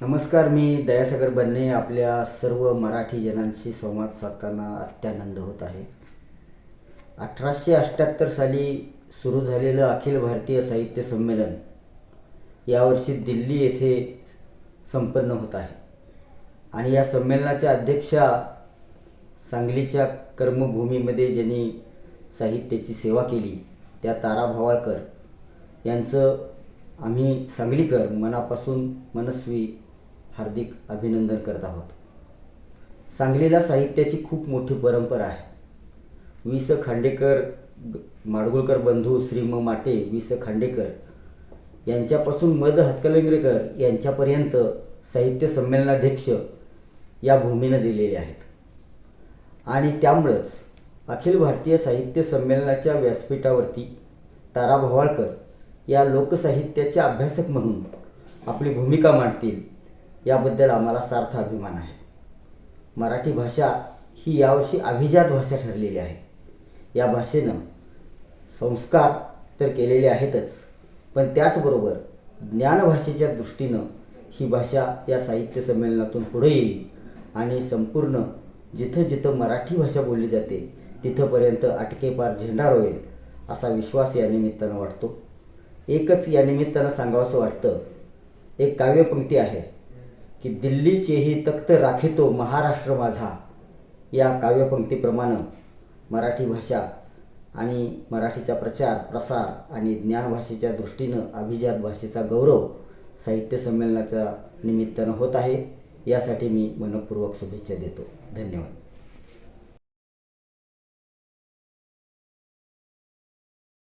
नमस्कार मी दयासागर बन्ने आपल्या सर्व मराठी जनांशी संवाद साधताना अत्यानंद होत आहे. अठराशे अठ्ठ्याहत्तर साली सुरू झालेलं अखिल भारतीय साहित्य संमेलन यावर्षी दिल्ली येथे संपन्न होत आहे. आणि या संमेलनाच्या अध्यक्षा सांगलीच्या कर्मभूमीमध्ये ज्यांनी साहित्याची सेवा केली त्या तारा भवाळकर यांचं आम्ही सांगलीकर मनापासून मनस्वी हार्दिक अभिनंदन करत आहोत. सांगलीला साहित्याची खूप मोठी परंपरा आहे. वि स खांडेकर माडगुळकर बंधू श्री म माटे वि स खांडेकर यांच्यापासून मद हातकलंगरेकर यांच्यापर्यंत साहित्य संमेलनाध्यक्ष या भूमीनं दिलेले आहेत. आणि त्यामुळंच अखिल भारतीय साहित्य संमेलनाच्या व्यासपीठावरती तारा भवाळकर या लोकसाहित्याचे अभ्यासक म्हणून आपली भूमिका मांडतील. याबद्दल आम्हाला सार्थ अभिमान आहे. मराठी भाषा ही यावर्षी अभिजात भाषा ठरलेली आहे. या भाषेनं संस्कार तर केलेले आहेतच पण त्याचबरोबर ज्ञानभाषेच्या दृष्टीनं ही भाषा या साहित्य संमेलनातून पुढे येईल आणि संपूर्ण जिथं जिथं मराठी भाषा बोलली जाते तिथंपर्यंत अटकेपार झेंडा रोवेल असा विश्वास या निमित्तानं वाटतो. एकच या निमित्तानं सांगावंसं वाटतं एक काव्यपंक्ती आहे. की दिल्लीचेही तख्त राखितो महाराष्ट्र माझा. या काव्यपंक्तीप्रमाणे मराठी भाषा आणि मराठीचा प्रचार प्रसार आणि ज्ञानभाषेच्या दृष्टीनं अभिजात भाषेचा गौरव साहित्य संमेलनाच्या निमित्तानं होत आहे. यासाठी मी मनपूर्वक शुभेच्छा देतो. धन्यवाद.